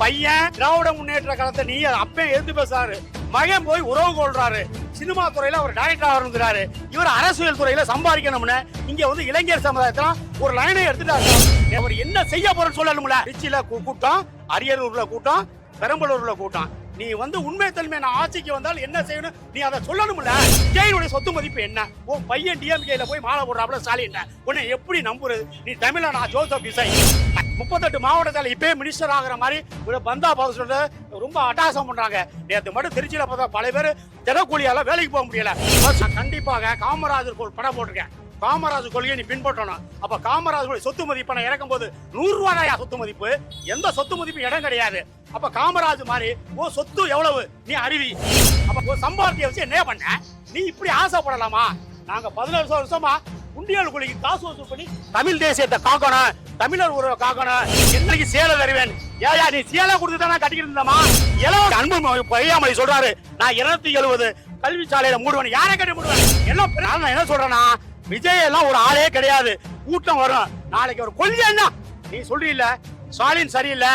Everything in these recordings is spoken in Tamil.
பையன் திராவிட முன்னேற்ற காலத்தை நீ அப்பே எழுந்து பேசாரு மகன் போய் உறவு கொள்றாரு. சினிமா துறையில அவர் டைரக்டர் ஆகிறாரு இவர் அரசியல் துறையில சம்பாதிக்கணும்னு இங்க வந்து இளைஞர் சமுதாயத்துல ஒரு லைனை எடுத்துட்டாரு அவர் என்ன செய்ய போறேன்னு சொல்லணும்ல. திருச்சியில கூட்டம் அரியலூர்ல கூட்டம் பெரம்பலூர்ல கூட்டம். நீ வந்து உண்மை தன்மை நான் ஆட்சிக்கு வந்தால் என்ன செய்யணும்? நீ அதை சொல்லணும்ல. ஜெயினுடைய சொத்து மதிப்பு என்ன? உன் பையன் டிஎம்கேல போய் மாலை போடுறாப்புல ஸ்டாலின் உன்னை எப்படி நம்புறது? நீ தமிழ்நாடு ஜோசப் விசை முப்பத்தெட்டு மாவட்டத்தில் இப்பயே மினிஸ்டர் ஆகிற மாதிரி ஒரு பந்தா பாஸ் ரொம்ப அட்டாசம் பண்றாங்க. நேற்று மட்டும் திருச்சியில பார்த்தா பல பேர் தினக்கூலியால வேலைக்கு போக முடியல. கண்டிப்பாக காமராஜர் கோள் படம் போட்டிருக்கேன். காமராஜர் கொள்கையை நீ பின்பற்றணும். அப்ப காமராஜர் சொத்து மதிப்பு நான் இறக்கும் போது நூறு ரூபாயா சொத்து மதிப்பு? எந்த சொத்து மதிப்பு இடம் கிடையாது. அப்ப காமராஜ் மாதிரி ஓ சொத்து எவ்வளவு? நீ அறிவி அப்ப ஒரு சம்பாத்திய வச்சு என்ன பண்ண? நீ இப்படி ஆசைப்படலாமா? நாங்க பதினேழு வருஷமா உண்டியல் குழிக்கு காசு வசூல் பண்ணி தமிழ் தேசியத்தை காக்கணும். தமிழர் உறவை காக்கணும். என்னைக்கு சேலை தருவேன்? ஏயா நீ சேலை கொடுத்து தானே கட்டிக்கிட்டு இருந்தமா இளவ அன்பு பையாமலை சொல்றாரு. நான் இருநூத்தி எழுபது கல்வி சாலையில மூடுவேன். யாரை கட்டி மூடுவேன்? என்ன நான் என்ன சொல்றேன்னா விஜய் எல்லாம் ஒரு ஆளே கிடையாது. கூட்டம் வரும். நாளைக்கு ஒரு கொள்கை என்ன? நீ சொல்றீல்ல ஸ்டாலின் சரியில்லை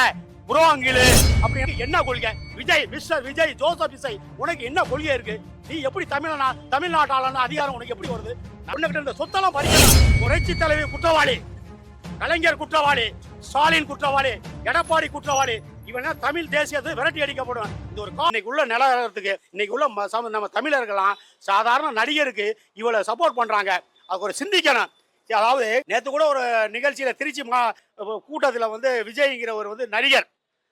புரோங்கிலு அப்படின்னு என்ன கொள்கை? விஜய் மிஸ்டர் விஜய் ஜோசப் விஜய் உனக்கு என்ன கொள்கை இருக்கு? நீ எப்படி தமிழனா தமிழ்நாட்டாளன அதிகாரம் உனக்கு எப்படி வருது? உனக்கிட்ட இந்த சொத்தெல்லாம் பறிக்கணும். புரட்சி தலைவி குற்றவாளி கலைஞர் குற்றவாளி ஸ்டாலின் குற்றவாளி எடப்பாடி குற்றவாளி இவனா தமிழ் தேசியத்தை விரட்டி அடிக்கப்படும். இந்த ஒரு இன்னைக்கு உள்ள நிலவரத்துக்கு இன்னைக்கு உள்ள ம- நம்ம தமிழர்கள்லாம் சாதாரண நடிகருக்கு இவளை சப்போர்ட் பண்றாங்க. அதுக்கு ஒரு சிந்திக்கணும். அதாவது நேற்று கூட ஒரு நிகழ்ச்சியில் திருச்சி மா கூட்டத்தில் வந்து விஜய்ங்கிறவர் வந்து நடிகர்.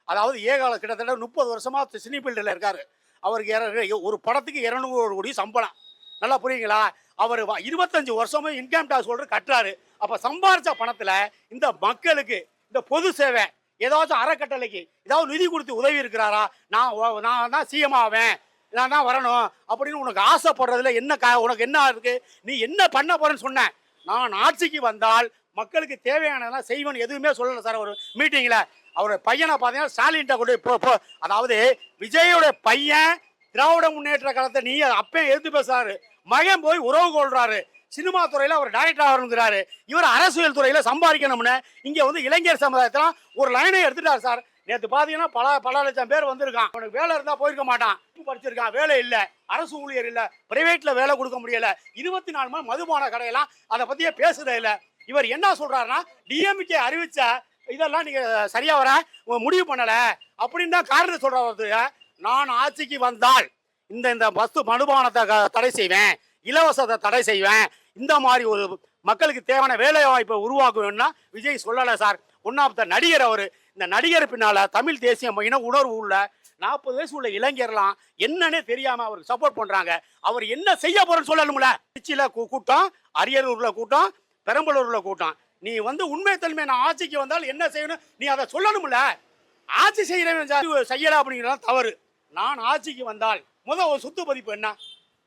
அதாவது ஏகால கிட்டத்தட்ட முப்பது வருஷமாக சினி ஃபீல்டில் இருக்கார். அவருக்கு ஒரு படத்துக்கு இரநூறு கோடி சம்பளம். நல்லா புரியுங்களா? அவர் இருபத்தஞ்சி இருபத்தஞ்சு வருஷமும் இன்கம் டாக்ஸ் ஹோல்டர் கட்டுறாரு. அப்போ சம்பாரித்த பணத்தில் இந்த மக்களுக்கு இந்த பொது சேவை ஏதாச்சும் அறக்கட்டளைக்கு ஏதாவது நிதி கொடுத்து உதவி இருக்கிறாரா? நான் நான் தான் சிஎம் ஆவேன். நான் தான் வரணும் அப்படின்னு உனக்கு ஆசைப்படுறதுல என்ன கா உனக்கு என்ன இருக்கு? நீ என்ன பண்ண போறேன்னு சொன்னேன் நான் ஆட்சிக்கு வந்தால் மக்களுக்கு தேவையானதெல்லாம் செய்வேன் எதுவுமே சொல்லலை சார் ஒரு மீட்டிங்கில் அவர் பையனை பார்த்தீங்கன்னா ஸ்டாலின்ட்ட கொண்டு போ அதாவது விஜயோட பையன் திராவிட முன்னேற்ற காலத்தை நீ அப்பே எதிர்த்து பேசுறாரு. மகன் போய் உறவு கொள்றாரு. சினிமா துறையில் அவர் டைரக்டர் ஆகணுங்கிறாரு. இவர் அரசியல் துறையில் சம்பாதிக்கணும்னு இங்கே வந்து இளைஞர் சமுதாயத்தில் ஒரு லைனை எடுத்துட்டார் சார். நேற்று பார்த்தீங்கன்னா பல பல லட்சம் பேர் வந்திருக்கான். அவனுக்கு வேலை இருந்தால் போயிருக்க மாட்டான். படிச்சிருக்கான். வேலை இல்லை. அரசு ஊழியர் இல்லை. பிரைவேட்டில் வேலை கொடுக்க முடியலை. இருபத்தி நாலு மணி மதுபான கடையெல்லாம் அதை பற்றியே பேசுறதே இல்லை. இவர் என்ன சொல்கிறாருன்னா டிஎம்கே அறிவித்த இதெல்லாம் நீங்கள் சரியாக வர முடிவு பண்ணலை அப்படின்னு தான் காரணம் சொல்றாரு நான் ஆட்சிக்கு வந்தால் இந்த இந்த பஸ்து மதுபானத்தை க- தடை செய்வேன். இலவசத்தை தடை செய்வேன். இந்த மாதிரி ஒரு மக்களுக்கு தேவையான வேலை வாய்ப்பை உருவாக்குவேன்னா விஜய் சொல்லலை சார். ஒன்னாப்த நடிகர் அவர். இந்த நடிகர் பின்னால் தமிழ் தேசிய இன உணர்வு உள்ள நாற்பது வயசு உள்ள இளைஞர்லாம் என்னன்னே தெரியாமல் அவருக்கு சப்போர்ட் பண்ணுறாங்க அவர் என்ன செய்ய போகிறேன்னு சொல்லணும்ல? திருச்சியில் கூ- கூட்டம் அரியலூரில் கூட்டம் பெரம்பலூரில் கூட்டம். நீ வந்து உண்மை தன்மை நான் ஆட்சிக்கு வந்தால் என்ன செய்யணும்? நீ அதை சொல்லணும்ல? ஆட்சி செய்யறவன் செய்யலை செய்யல தவறு. நான் ஆட்சிக்கு வந்தால் முதல் ஒரு சொத்து மதிப்பு என்ன?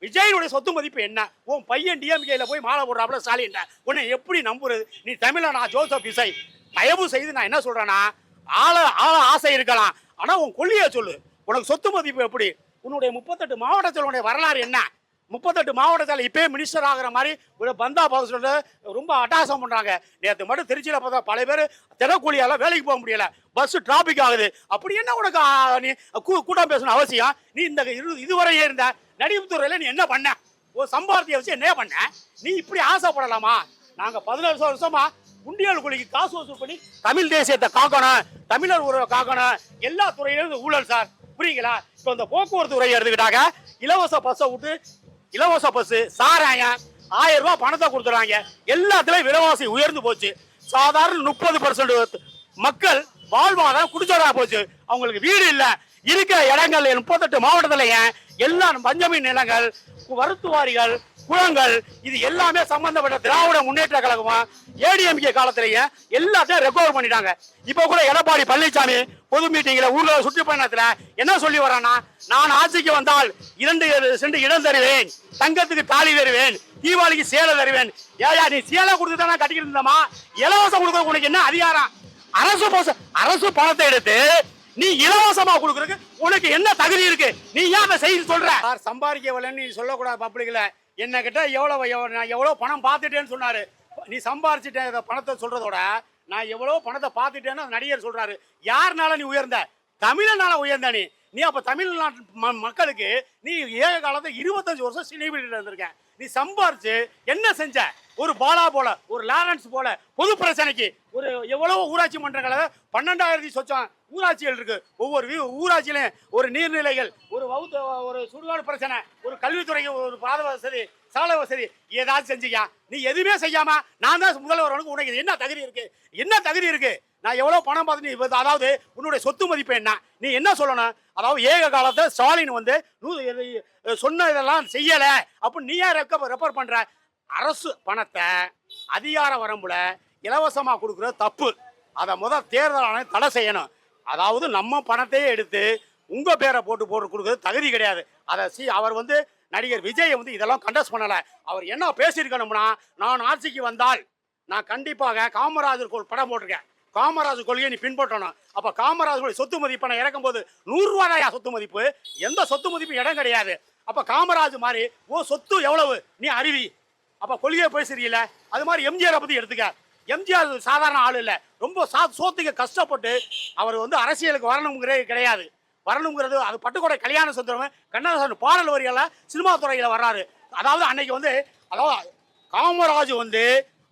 விஜயனுடைய சொத்து மதிப்பு என்ன? உன் பையன் டிஎம்கேல போய் மாலை போடுறாப்புல ஸ்டாலின் உன்னை எப்படி நம்புறது? நீ தமிழ நான் ஜோசப் இசை. தயவு செய்து நான் என்ன சொல்றேன்னா ஆள ஆள ஆசை இருக்கலாம். ஆனால் உன் கொள்கையை சொல்லு. உனக்கு சொத்து மதிப்பு எப்படி? உன்னுடைய முப்பத்தெட்டு மாவட்டத்தில் வரலாறு என்ன? முப்பத்தெட்டு மாவட்டத்தில் இப்போயே மினிஸ்டர் ஆகிற மாதிரி ஒரு பந்தா பாஸ் ரொம்ப அட்டாசம் பண்ணுறாங்க நேற்று மட்டும் திருச்சியில் பார்த்தா பல பேர் தினக்கூலியால வேலைக்கு போக முடியல. பஸ் டிராபிக் ஆகுது. அப்படி என்ன உனக்கு நீ கூ- கூட்டம் பேசணும் அவசியம்? நீ இந்த இரு- இதுவரையே இருந்த நடிப்புத்துறையில நீ என்ன பண்ண? ஒரு சம்பாரத்திய வச்சு என்ன பண்ண? நீ இப்படி ஆசைப்படலாமா? நாங்கள் பதினேழு வருஷமா குண்டியல் குழிக்கு காசு வசூல் பண்ணி தமிழ் தேசியத்தை காக்கணும். தமிழர் உறவை காக்கணும். எல்லா துறையிலும் ஊழல் சார். புரியுங்களா? இப்போ இந்த போக்குவரத்து துறையை எடுத்துக்கிட்டாங்க. இலவச பஸ்ஸை விட்டு இலவச பஸ் சாராயம் ஆயிரம் ரூபாய் பணத்தை கொடுத்துறாங்க எல்லாத்துலேயும் விலைவாசி உயர்ந்து போச்சு. சாதாரண முப்பது பர்சன்ட் மக்கள் வாழ்வாதாரம் குடிச்சோடா போச்சு. அவங்களுக்கு வீடு இல்லை. இருக்கிற இடங்கள் முப்பத்தெட்டு மாவட்டத்திலேயே எல்லா பஞ்சமி நிலங்கள் வருத்துவாரிகள் குளங்கள் இது எல்லாமே சம்பந்தப்பட்ட திராவிட முன்னேற்ற கழகமா ஏடிஎம்கே காலத்திலேயே எல்லாத்தையும் ரெக்கவர் பண்ணிட்டாங்க. இப்போ கூட எடப்பாடி பழனிசாமி பொது மீட்டிங்ல ஊர்ல சுற்றுப்பயணத்துல என்ன சொல்லி வரானா நான் ஆட்சிக்கு வந்தால் இரண்டு சென்று இடம் தருவேன் தங்கத்துக்கு தாலி தருவேன் தீபாவளிக்கு சேலை தருவேன். ஏயா நீ சேலை கொடுத்து தானே கட்டிக்கிட்டு இருந்தமா இலவசம் கொடுக்க உனக்கு என்ன அதிகாரம்? அரசு அரசு பணத்தை எடுத்து நீ இலவசமா கொடுக்கறதுக்கு உனக்கு என்ன தகுதி இருக்கு? நீ ஏன் அதை செய்து சொல்ற? சார் சம்பாதிக்கவில்லைன்னு நீ சொல்லக்கூடாது பப்ளிக்ல என்ன கிட்ட எவ்வளோ நான் எவ்வளோ பணம் பார்த்துட்டேன்னு சொன்னார். நீ சம்பாரிச்சிட்டேன் இதை பணத்தை சொல்கிறதோட நான் எவ்வளோ பணத்தை பார்த்துட்டேன்னு நடிகர் சொல்கிறாரு யாருனால நீ உயர்ந்த? தமிழனால உயர்ந்த நீ. நீ அப்போ தமிழ்நாட்டு ம- மக்களுக்கு நீ ஏக காலத்தில் இருபத்தஞ்சி வருஷம் சினிபிட்டு இருந்திருக்கேன் நீ சம்பாரிச்சு என்ன செஞ்ச? ஒரு பாலா போல ஒரு லாரன்ஸ் போல பொது பிரச்சனைக்கு. ஒரு எவ்வளவு ஊராட்சி மன்றங்களை பன்னெண்டாயிரத்தி சொச்சம் ஊராட்சிகள் இருக்கு. ஒவ்வொரு ஊராட்சியிலையும் ஒரு நீர்நிலைகள் ஒரு வவுத்த ஒரு சுடுகாடு பிரச்சனை ஒரு கல்வித்துறைக்கு ஒரு பாத வசதி சாலை வசதி ஏதாவது செஞ்சியா நீ எதுவுமே செய்யாம நான் தான் முதல்வர்களுக்கு உனக்கு என்ன தகுதி இருக்கு? என்ன தகுதி இருக்கு? நான் எவ்வளோ பணம் பார்த்து நீ அதாவது உன்னுடைய சொத்து மதிப்பு என்ன? நீ என்ன சொல்லணும்? அதாவது ஏக காலத்தில் ஸ்டாலின் வந்து நூ- சொன்ன இதெல்லாம் செய்யலை. அப்படின்னு நீ ஏன் ரெக்க ரெஃபர் பண்ணுற அரசு பணத்தை அதிகார வரம்புல இலவசமாக கொடுக்குறது தப்பு. அதை முதல் தேர்தல் ஆணையம் தடை செய்யணும். அதாவது நம்ம பணத்தையே எடுத்து உங்கள் பேரை போட்டு போட்டு கொடுக்குறது தகுதி கிடையாது. அதை சி அவர் வந்து நடிகர் விஜய் வந்து இதெல்லாம் கண்டஸ்ட் பண்ணலை. அவர் என்ன பேசியிருக்கணும்னா நான் ஆட்சிக்கு வந்தால் நான் கண்டிப்பாக காமராஜர் கோல் படம் போட்டிருக்கேன். காமராஜ் கொள்கையை நீ பின்பற்றணும். அப்ப காமராஜ் கொள்கை சொத்து மதிப்பை நான் இறக்கும் போது நூறு சொத்து மதிப்பு? எந்த சொத்து மதிப்பு இடம் கிடையாது. அப்ப காமராஜ் மாதிரி ஓ சொத்து எவ்வளவு? நீ அருவி. அப்ப கொள்கையை பேசுறீல அது மாதிரி எம்ஜிஆரை பத்தி எடுத்துக்க. எம்ஜிஆர் சாதாரண ஆள் இல்லை. ரொம்ப சா சோத்துக்கு கஷ்டப்பட்டு அவர் வந்து அரசியலுக்கு வரணுங்கிறதே கிடையாது. வரணுங்கிறது அது பட்டுக்கோடை கல்யாண சுந்தரம் கண்ணதாசன் பாடல் வரிகளில் சினிமா துறையில் வர்றாரு. அதாவது அன்னைக்கு வந்து அதாவது காமராஜ் வந்து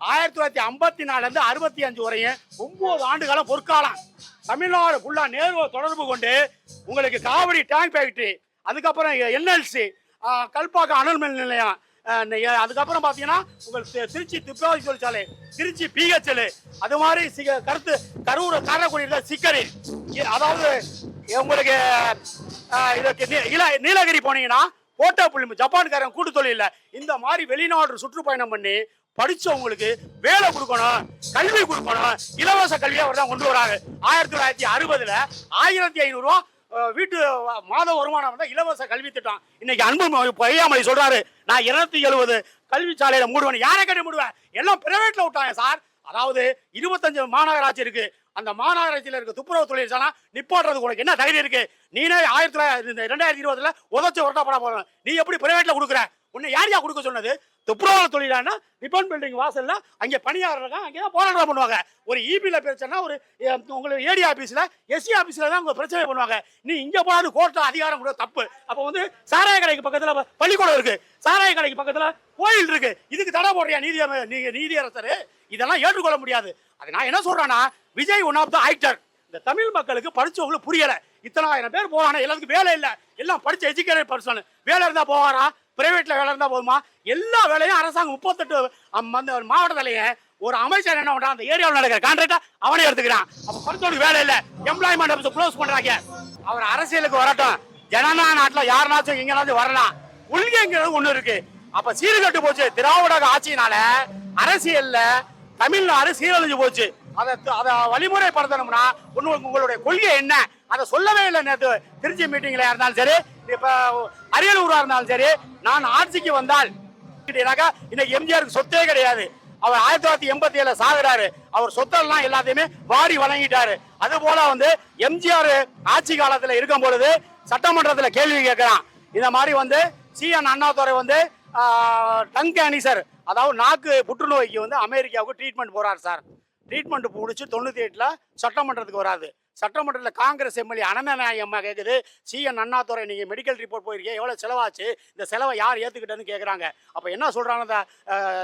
ஆயிரத்தி தொள்ளாயிரத்தி ஐம்பத்தி நாலுலேருந்து அறுபத்தி அஞ்சு வரையும் ஒன்பது ஆண்டுகாலம் பொற்காலம். தமிழ்நாடு ஃபுல்லா நேருவை தொடர்பு கொண்டு உங்களுக்கு காவிரி டேங்க் ஃபேக்டரி அதுக்கப்புறம் என்எல்சி கல்பாக்கம் அனல் மின் நிலையம் அதுக்கப்புறம் பார்த்தீங்கன்னா உங்களுக்கு திருச்சி துப்பாக்கி தொழிற்சாலை திருச்சி பிஹெச்எல் அது மாதிரி சிக கருத்து கரூர் காரக்குடியில் சிக்கரி. அதாவது உங்களுக்கு அஹ், இதுக்கு நீ- இல- நீலகிரி போனீங்கன்னா போட்டோ புள்ளி ஜப்பான்காரன் கூட்டு தொழில இந்த மாதிரி வெளிநாடு சுற்றுப்பயணம் பண்ணி படிச்சவங்களுக்கு வேலை கொடுக்கணும் கல்வி கொடுக்கணும். இலவச கல்வியை அவர் தான் கொண்டு வராங்க. ஆயிரத்தி தொள்ளாயிரத்தி அறுபதுல ஆயிரத்தி ஐநூறு ரூபா வீட்டு மாத வருமானம் தான் இலவச கல்வி திட்டம். இன்னைக்கு அன்பு பொய்யாமலை சொல்றாரு. நான் இருநூத்தி எழுபது கல்வி சாலையில மூடுவேன் யாரை கட்டி மூடுவேன்? எல்லாம் பிரைவேட்ல விட்டாங்க சார். அதாவது இருபத்தஞ்சு மாநகராட்சி இருக்கு. அந்த மாநகராட்சியில் இருக்க துப்புரவு தொழிற்சாலை நிப்பாடுறது உனக்கு என்ன தகுதி இருக்கு? நீனே ஆயிரத்தி தொள்ளாயிரத்தி இந்த ரெண்டாயிரத்தி இருபதுல உதச்சு ஒரட்டப்பட போற நீ எப்படி பிரைவேட்ல கொடுக்குற? உன்னை யார் யார் கொடுக்க சொன்னது? துப்புரவு தொழிலானா ரிப்பன் பில்டிங் வாசல்ல அங்கே பணியாளர்கள் அங்கே தான் போராட்டம் பண்ணுவாங்க. ஒரு இபியில் பிரச்சனை ஒரு உங்களுக்கு ஏடி ஆஃபீஸில் எஸ்சி ஆஃபீஸில் தான் உங்கள் பிரச்சனை பண்ணுவாங்க. நீ இங்கே போனாது கோர்ட்ல அதிகாரம் கூட தப்பு. அப்போ வந்து சாராய கடைக்கு பக்கத்தில் பள்ளிக்கூடம் இருக்குது சாராய கடைக்கு பக்கத்தில் கோயில் இருக்குது இதுக்கு தடை போடுறியா நீதி நீங்கள் நீதியரசர்? இதெல்லாம் ஏற்றுக்கொள்ள முடியாது. அது நான் என்ன சொல்கிறேன்னா Vijay one of the actor இந்த தமிழ் மக்களுக்கு படிச்சவங்களுக்கு புரியலை. இத்தனாயிரம் பேர் போகிறானா எல்லாத்துக்கும் வேலை இல்லை. எல்லாம் படிச்ச எஜுகேட்டட் பர்சன் வேலை இருந்தால் போவாரா? பிரைவேட்ல வேலை இருந்தால் போதுமா? எல்லா வேலையும் அரசாங்கம் முப்பத்தெட்டு அம் மாவட்ட மாவட்டத்திலேயே ஒரு அமைச்சர் என்ன பண்றான்? அந்த ஏரியாவில் நடக்கிற கான்ட்ராக்டா அவனே எடுத்துக்கிறான். அப்ப படிச்சவனுக்கு வேலை இல்ல. எம்ப்ளாய்மெண்ட் க்ளோஸ் பண்றாங்க. அவர் அரசியலுக்கு வரட்டும். ஜனநாயக நாட்டில் யாருனாச்சும் எங்கனாச்சும் வரலாம். கொள்கைங்கிறது ஒண்ணு இருக்கு. அப்ப சீர்கட்டு போச்சு. திராவிட ஆட்சியினால அரசியல்ல தமிழ்நாடு சீரழிஞ்சு போச்சு. அதை அதை வழிமுறைப்படுத்தணும்னா உங்களுக்கு உங்களுடைய கொள்கை என்ன? அதை சொல்லவே இல்லை நேற்று திருச்சி மீட்டிங்கில் இருந்தாலும் சரி இப்போ அரியலூராக இருந்தாலும் சரி நான் ஆட்சிக்கு வந்தால் கேட்டீங்கன்னாக்கா, இன்னைக்கு எம்ஜிஆருக்கு சொத்தே கிடையாது. அவர் ஆயிரத்தி தொள்ளாயிரத்தி எண்பத்தி ஏழு சாகுறாரு. அவர் சொத்தெல்லாம் எல்லாத்தையுமே வாரி வழங்கிட்டாரு. அது போல வந்து எம்ஜிஆர் ஆட்சி காலத்தில் இருக்கும் பொழுது சட்டமன்றத்தில் கேள்வி கேட்கிறான். இந்த மாதிரி வந்து சி என் அண்ணாதுரை வந்து டங் கேனிசர் அதாவது நாக்கு புற்றுநோய்க்கு வந்து அமெரிக்காவுக்கு ட்ரீட்மெண்ட் போறாரு சார். ட்ரீட்மெண்ட் முடிச்சு தொண்ணூற்றி எட்டில் சட்டமன்றத்துக்கு வராது. சட்டமன்றத்தில் காங்கிரஸ் எம்எல்ஏ அனந்தநாயகி அம்மா கேட்குது சிஎன் அண்ணாதுரை நீங்கள் மெடிக்கல் ரிப்போர்ட் போயிருக்கீங்க எவ்வளோ செலவாச்சு இந்த செலவை யார் ஏற்றுக்கிட்டேன்னு கேட்குறாங்க அப்போ என்ன சொல்கிறாங்க இந்த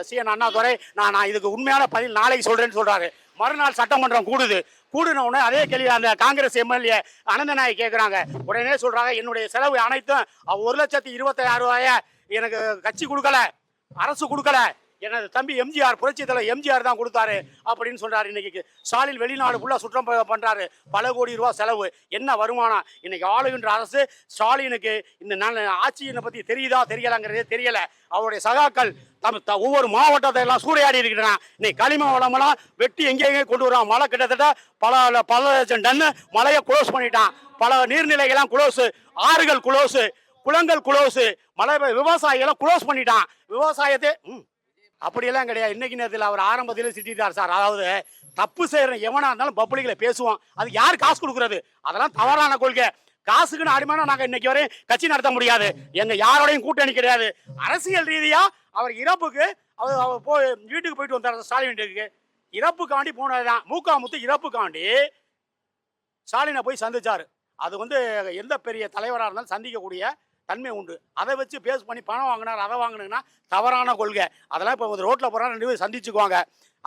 சிஎன் அண்ணாதுரை? நான் நான் இதுக்கு உண்மையான பதில் நாளைக்கு சொல்கிறேன்னு சொல்கிறாரு மறுநாள் சட்டமன்றம் கூடுது. கூடுன உடனே அதே கேள்வி அந்த காங்கிரஸ் எம்எல்ஏ அனந்தநாயகி கேட்குறாங்க உடனே சொல்கிறாங்க என்னுடைய செலவு அனைத்தும் ஒரு லட்சத்தி இருபத்தாயிரம் ரூபாய எனக்கு கட்சி கொடுக்கல அரசு கொடுக்கல எனது தம்பி எம்ஜிஆர் புரட்சி தலைவர் எம்ஜிஆர் தான் கொடுத்தாரு அப்படின்னு சொல்றாரு இன்னைக்கு. ஸ்டாலின் வெளிநாடு ஃபுல்லாக சுற்றம் பண்ணுறாரு பண்றாரு. பல கோடி ரூபா செலவு. என்ன வருமானம்? இன்னைக்கு ஆளுகின்ற அரசு ஸ்டாலினுக்கு இந்த நல்ல ஆட்சியினை பற்றி தெரியுதா தெரியலங்கிறதே தெரியல. அவருடைய சகாக்கள் தம் த- ஒவ்வொரு மாவட்டத்தை எல்லாம் சூறையாடி இருக்கிறான் இன்னைக்கு களிம வளமெல்லாம் வெட்டி எங்கேயே கொண்டு வரான் மழை கிட்டத்தட்ட பல பல லட்சம் டன்னு மழையை குளோஸ் பண்ணிட்டான். பல நீர்நிலைகள்லாம் குளோஸு ஆறுகள் குளோஸ் குளங்கள் குளோஸ் மழை விவசாயிகளை குளோஸ் பண்ணிட்டான். விவசாயத்தை ம், அப்படியெல்லாம் கிடையாது. இன்னைக்கு நேரத்தில் அவர் ஆரம்பத்தில் திட்டார் சார். அதாவது தப்பு செய்கிற எவனாக இருந்தாலும் பப்ளிக்கில் பேசுவோம். அது யார் காசு கொடுக்குறது? அதெல்லாம் தவறான கொள்கை. காசுக்குன்னு அடிமையான நாங்கள் இன்னைக்கு வரையும் கட்சி நடத்த முடியாது. எங்கள் யாரோடையும் கூட்டணி கிடையாது. அரசியல் ரீதியாக அவர் இறப்புக்கு அவர் அவர் போய் வீட்டுக்கு போயிட்டு வந்தார் ஸ்டாலின் வீட்டுக்கு. இறப்புக்காண்டி போனதுதான். மூக்காமுத்து இறப்புக்காண்டி ஸ்டாலினை போய் சந்திச்சார். அது வந்து எந்த பெரிய தலைவராக இருந்தாலும் சந்திக்கக்கூடிய தன்மை உண்டு. அதை வச்சு பேஸ் பண்ணி பணம் வாங்கினார் அதை வாங்கினீங்கன்னா தவறான கொள்கை. அதெல்லாம் இப்போ ரோட்டில் போனால் ரெண்டு பேரும் சந்திச்சுக்குவாங்க.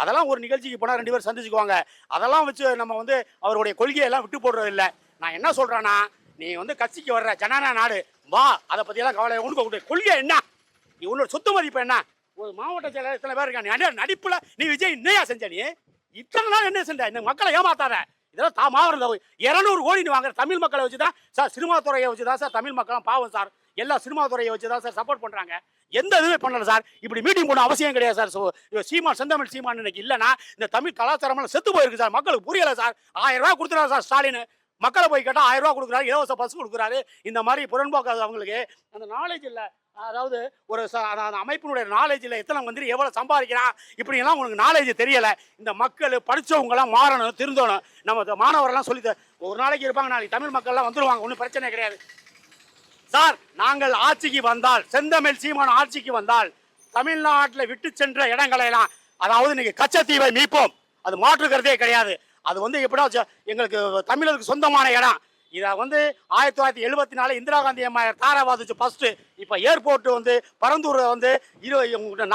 அதெல்லாம் ஒரு நிகழ்ச்சிக்கு போனால் ரெண்டு பேரும் சந்திச்சுக்குவாங்க. அதெல்லாம் வச்சு நம்ம வந்து அவருடைய கொள்கையெல்லாம் விட்டு போடுறது இல்லை நான் என்ன சொல்கிறேன்னா நீ வந்து கட்சிக்கு வர்ற ஜனநாயக நாடு வா அதை பற்றியெல்லாம் கவலை உனக்கு உன்னுடைய கொள்கை என்ன? நீ உன்னோட சொத்து மதிப்பு என்ன? ஒரு மாவட்ட செயலாளர் இத்தனை பேர் இருக்காங்க? நீ நீ விஜய் என்னையா செஞ்ச நீ? இத்தனை நாள் என்ன செஞ்ச? இந்த மக்களை ஏமாத்தாத. இதெல்லாம் தா மாவட்டம் இரநூறு கோடி வாங்குற தமிழ் மக்களை வச்சு தான் சார் சினிமா துறையை வச்சு தான் சார் தமிழ் மக்களும் பாவம் சார். எல்லா சினிமா துறையை வச்சு தான் சார் சப்போர்ட் பண்ணுறாங்க எந்த இதுவுமே பண்ணல சார். இப்படி மீட்டிங் போன அவசியம் கிடையாது சார். ஸோ சீமான் செந்தமிழ் சீமான் இன்னைக்கு இல்லைன்னா இந்த தமிழ் கலாச்சாரமெல்லாம் செத்து போயிருக்கு சார். மக்களுக்கு புரியலை சார். ஆயிரம் ரூபா கொடுத்துறாரு சார் ஸ்டாலின். மக்களை போய் கேட்டால் ஆயிரம் ரூபா கொடுக்குறாரு இலவச பஸ் கொடுக்குறாரு. இந்த மாதிரி புறம்போக்கு அவங்களுக்கு அந்த நாலேஜ் இல்லை. அதாவது ஒரு அந்த அமைப்பினுடைய நாலேஜ் இல்லை எத்தனை மந்திரி எவ்வளோ சம்பாதிக்கிறான் இப்படிலாம் உங்களுக்கு நாலேஜ் தெரியலை. இந்த மக்கள் படித்தவங்களாம் மாறணும் திருந்தணும். நம்ம மாணவரெல்லாம் சொல்லி ஒரு நாளைக்கு இருப்பாங்க நாளைக்கு தமிழ் மக்கள்லாம் வந்துடுவாங்க ஒன்றும் பிரச்சனை கிடையாது. சார் நாங்கள் ஆட்சிக்கு வந்தால் செந்தமிழ் சீமான ஆட்சிக்கு வந்தால் தமிழ்நாட்டில் விட்டு சென்ற இடங்களையெல்லாம் அதாவது இன்னைக்கு கச்சத்தீவை மீட்போம். அது மாற்றுக்கிறதே கிடையாது. அது வந்து எப்படின்னா எங்களுக்கு தமிழருக்கு சொந்தமான இடம். இதை வந்து ஆயிரத்தி தொள்ளாயிரத்தி எழுபத்தி நாலு இந்திரா காந்தி அம்மா தாராபாத் ஃபஸ்ட்டு இப்போ ஏர்போர்ட் வந்து பரந்தூர் வந்து இரு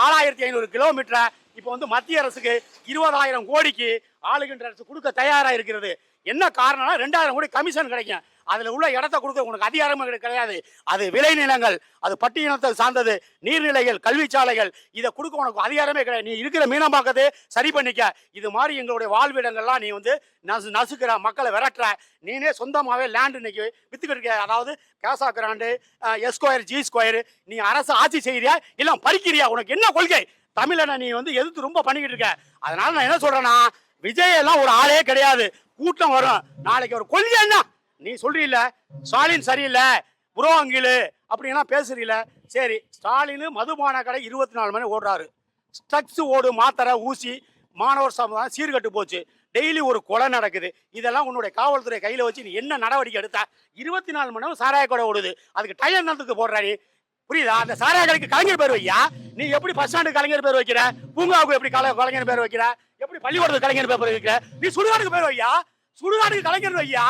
நாலாயிரத்தி ஐநூறு கிலோமீட்டரை இப்போ வந்து மத்திய அரசுக்கு இருபதாயிரம் கோடிக்கு ஆளுகின்ற அரசு கொடுக்க தயாராக இருக்கிறது. என்ன காரணம்னா ரெண்டாயிரம் கோடி கமிஷன் கிடைக்கும். அதில் உள்ள இடத்த கொடுக்க உனக்கு அதிகாரம் கிடை- கிடையாது. அது விளைநிலங்கள் அது பட்டியலத்தை சார்ந்தது நீர்நிலைகள் கல்விச்சாலைகள் இதை கொடுக்க உனக்கு அதிகாரமே கிடையாது. நீ இருக்கிற மீனம்பாக்கத்தை சரி பண்ணிக்க. இது மாதிரி எங்களுடைய வாழ்விடங்கள்லாம் நீ வந்து நசு நசுக்கிற மக்களை விரட்டுற. நீனே சொந்தமாகவே லேண்ட் இன்னைக்கு வித்துக்கிட்டு இருக்க. அதாவது Casagrand S square G square நீ அரசு ஆட்சி செய்கிறியா இல்லை பறிக்கிறியா உனக்கு என்ன கொள்கை? தமிழனை நீ வந்து எதிர்த்து ரொம்ப பண்ணிக்கிட்டு இருக்க. அதனால நான் என்ன சொல்கிறேன்னா விஜய் எல்லாம் ஒரு ஆளே கிடையாது. கூட்டம் வரும். நாளைக்கு ஒரு கொள்கை என்ன? நீ சொல்றீல்ல ஸ்டாலின் சரியில்லை புரோங்கிலு அப்படின்னா பேசுறீல சரி ஸ்டாலின் மதுபான கடை இருபத்தி நாலு மணி ஓடுறாரு. ஸ்ட்ரக்ஸ் ஓடு மாத்திரை ஊசி மாணவர் சமுதாயம் சீர்கட்டு போச்சு. டெய்லி ஒரு கொலை நடக்குது. இதெல்லாம் உன்னுடைய காவல்துறை கையில் வச்சு நீ என்ன நடவடிக்கை எடுத்த? இருபத்தி நாலு மணி நேரம் சாராய கடை ஓடுது. அதுக்கு டயர் நடத்துக்கு போடுறாரு நீ. புரியுதா? அந்த சாராய கடைக்கு கலைஞர் பேர் வையா நீ எப்படி பஸ் ஸ்டாண்டு கலைஞர் பேர் வைக்கிற? பூங்காவுக்கு எப்படி கலை கலைஞர் பேர் வைக்கிற? எப்படி பள்ளிக்கூடத்துக்கு கலைஞர் பேர் வைக்கிற? நீ சுடுகாடுக்கு பேர் வையா? சுடுகாடுக்கு கலைஞர் வையா?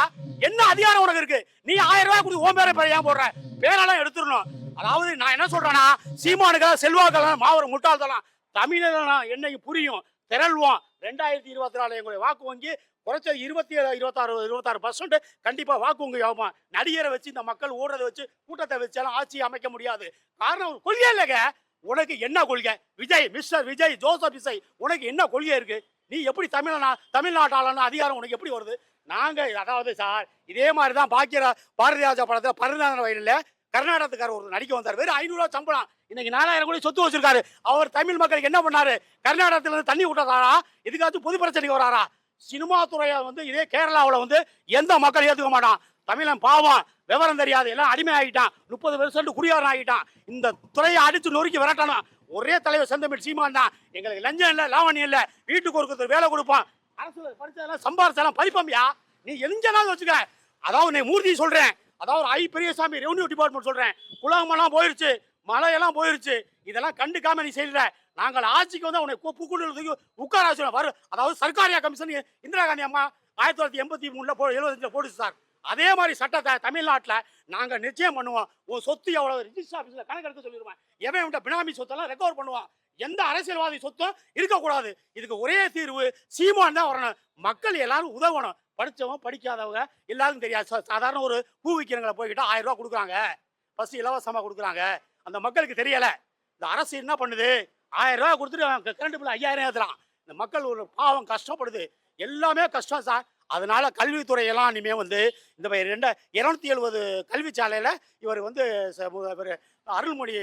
என்ன அதிகாரம் உனக்கு இருக்கு? நீ ஆயிரம் ரூபாய் கொடுத்து ஓம் பேரை ஏன் போடுற? பேரெல்லாம் எடுத்துடணும். அதாவது நான் என்ன சொல்றேன்னா சீமானுக்கெல்லாம் செல்வாக்கெல்லாம் மாவரம் முட்டாள்தலாம் தமிழெல்லாம் என்னைக்கு புரியும்? திரள்வோம். ரெண்டாயிரத்தி இருபத்தி நாலு எங்களுடைய வாக்கு வங்கி குறைச்ச இருபத்தி ஏழு இருபத்தாறு இருபத்தாறு பர்சன்ட் கண்டிப்பாக வாக்கு வங்கி ஆகும்? நடிகரை வச்சு இந்த மக்கள் ஓடுறதை வச்சு கூட்டத்தை வச்சாலும் ஆட்சி அமைக்க முடியாது. காரணம் ஒரு கொள்கை இல்லைங்க. உனக்கு என்ன கொள்கை? விஜய் மிஸ்டர் விஜய் ஜோசப் இசை உனக்கு என்ன கொள்கை இருக்குது நீ எப்படி தமிழ்நா தமிழ்நாட்டாளன்னு அதிகாரம் உனக்கு எப்படி வருது? நாங்கள் அதாவது சார் இதே மாதிரி தான் பாக்கியரா பாரதிராஜா படத்தில் பரந்தான வயலில் கர்நாடகத்துக்கார ஒரு நடிக்க வந்தார். வெறும் ஐநூறுரூவா சம்பளம். இன்னைக்கு நாலாயிரம் கோடி சொத்து வச்சிருக்காரு. அவர் தமிழ் மக்களுக்கு என்ன பண்ணாரு? கர்நாடகத்துலேருந்து தண்ணி விட்டதாரா இதுக்காச்சும் பொது பிரச்சனைக்கு வராரா? சினிமா துறையை வந்து இதே கேரளாவில் வந்து எந்த மக்கள் ஏற்றுக்க மாட்டான். தமிழன் பாவம். விவரம் தெரியாது. எல்லாம் அடிமை ஆகிட்டான் முப்பது வருஷம் குடியாரன் ஆகிட்டான் இந்த துறையை அடித்து நொறுக்கி விரட்டணும். ஒரே தலைவர் செந்தமிழ் சீமான் தான். எங்களுக்கு லஞ்சம் இல்லை லாவணியம் இல்லை வீட்டுக்கு ஒருத்தர் வேலை கொடுப்பான். அரசு படிச்சதெல்லாம் சம்பாரிச்செல்லாம் படிப்போம்யா நீ எலிஞ்சனாவது வச்சுக்க. அதாவது நீ மூர்த்தி சொல்கிறேன் அதாவது ஐ பெரியசாமி ரெவன்யூ டிபார்ட்மெண்ட் சொல்கிறேன் குலகமெல்லாம் போயிருச்சு மலையெல்லாம் போயிருச்சு. இதெல்லாம் கண்டுக்காம நீ செய்யல நாங்கள் ஆட்சிக்கு வந்து உன்னை புக்குள்ள தூக்கி உட்கார வரும் அதாவது சர்க்காரியா கமிஷன் இந்திரா காந்தி அம்மா ஆயிரத்தி தொள்ளாயிரத்தி எண்பத்தி மூணில் போ எழுபத்தஞ்சில் போட்டுச்சு சார். அதே மாதிரி சட்டத்தை தமிழ்நாட்டில் நாங்கள் நிச்சயம் பண்ணுவோம். உன் சொத்து எவ்வளோ ரிஜிஸ்டர் ஆஃபீஸில் கணக்கெடுக்க சொல்லிடுவேன் எவன் விட்ட பினாமி சொத்தெல்லாம் ரெக்கவர் பண்ணுவான்? எந்த அரசியல்வாதி சொத்தும் இருக்கக்கூடாது. இதுக்கு ஒரே தீர்வு சீமான் தான் வரணும். மக்கள் எல்லாரும் உதவணும். படித்தவங்க படிக்காதவங்க எல்லாருக்கும் தெரியாது. சா- சாதாரண ஒரு பூ விற்கிறவங்களை போய்கிட்டால் ஆயிரம் ரூபா கொடுக்குறாங்க. பஸ் இலவசமாக கொடுக்குறாங்க. அந்த மக்களுக்கு தெரியலை. இந்த அரசு என்ன பண்ணுது? ஆயிரம் ரூபா கொடுத்துட்டு கரண்ட் பில் ஐயாயிரம் ஏற்றுறான் இந்த மக்கள் ஒரு பாவம் கஷ்டப்படுது. எல்லாமே கஷ்டம் சார். அதனால கல்வித்துறையெல்லாம் இனிமேல் வந்து இந்த ரெண்ட இரநூத்தி எழுபது கல்விச்சாலையில் இவர் வந்து ச- இவர் அருள்மொழி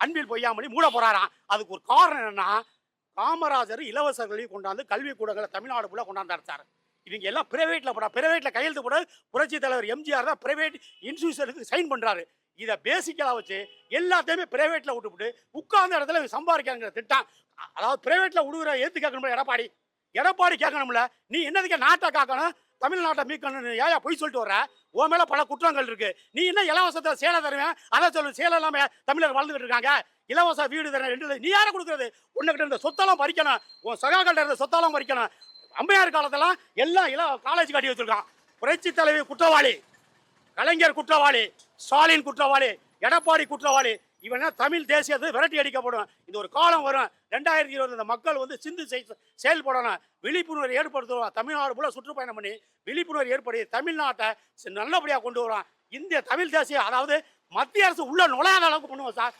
அன்பில் பொய்யாமொழி மூட போகிறாராம் அதுக்கு ஒரு காரணம் என்னன்னா காமராஜர் இலவசர்களையும் கொண்டாந்து கல்வி கூடங்களை தமிழ்நாடு ஃபுல்லாக கொண்டாந்தார் சார் இவங்க எல்லாம் பிரைவேட்டில் போட பிரைவேட்டில் கையெழுத்து போட புரட்சி தலைவர் எம்ஜிஆர் தான் பிரைவேட் இன்ஸ்டியூஷனுக்கு சைன் பண்ணுறாரு இதை பேசிக்கலாக வச்சு எல்லாத்தையுமே பிரைவேட்டில் விட்டுவிட்டு உட்கார்ந்த இடத்துல சம்பாதிக்கிறாங்கிற திட்டம். அதாவது பிரைவேட்டில் விடுகிற ஏற்றுக்காக்கணும் எடப்பாடி? எடப்பாடி கேட்கணும்ல? நீ என்னதுக்கு நாட்டை காக்கணும்? தமிழ்நாட்டை மீட்கணும் ஏயா பொய் சொல்லிட்டு வர உன் மேல பல குற்றங்கள் இருக்கு. நீ என்ன இலவசத்தை சேலை தருவேன் அதை சொல்லு. சேலை இல்லாம தமிழர் வாழ்ந்துகிட்டு இருக்காங்க. இலவச வீடு தரேன் ரெண்டு நீ யாரை கொடுக்குறது? உன்கிட்ட இருந்த சொத்தெல்லாம் பறிக்கணும். உன் சகாக்கள்கிட்ட இருந்த சொத்தெல்லாம் பறிக்கணும். அம்மையார் காலத்தெல்லாம் எல்லாம் இல காலேஜ் கட்டி வச்சிருக்கான். புரட்சி தலைவி குற்றவாளி கலைஞர் குற்றவாளி ஸ்டாலின் குற்றவாளி எடப்பாடி குற்றவாளி இவன் தமிழ் தேசியத்தை விரட்டி அடிக்கப்படும் இந்த ஒரு காலம் வரும். ரெண்டாயிரத்தி இருபது இந்த மக்கள் வந்து சிந்து செயல்படணும். விழிப்புணர்வு ஏற்படுத்துவோம் தமிழ்நாடு போல சுற்றுப்பயணம் பண்ணி விழிப்புணர்வு ஏற்படுத்தி தமிழ்நாட்டை நல்லபடியாக கொண்டு வரோம் இந்திய தமிழ் தேசியம் அதாவது மத்திய அரசு உள்ள நுழையாத அளவுக்கு பண்ணுவோம் சார்.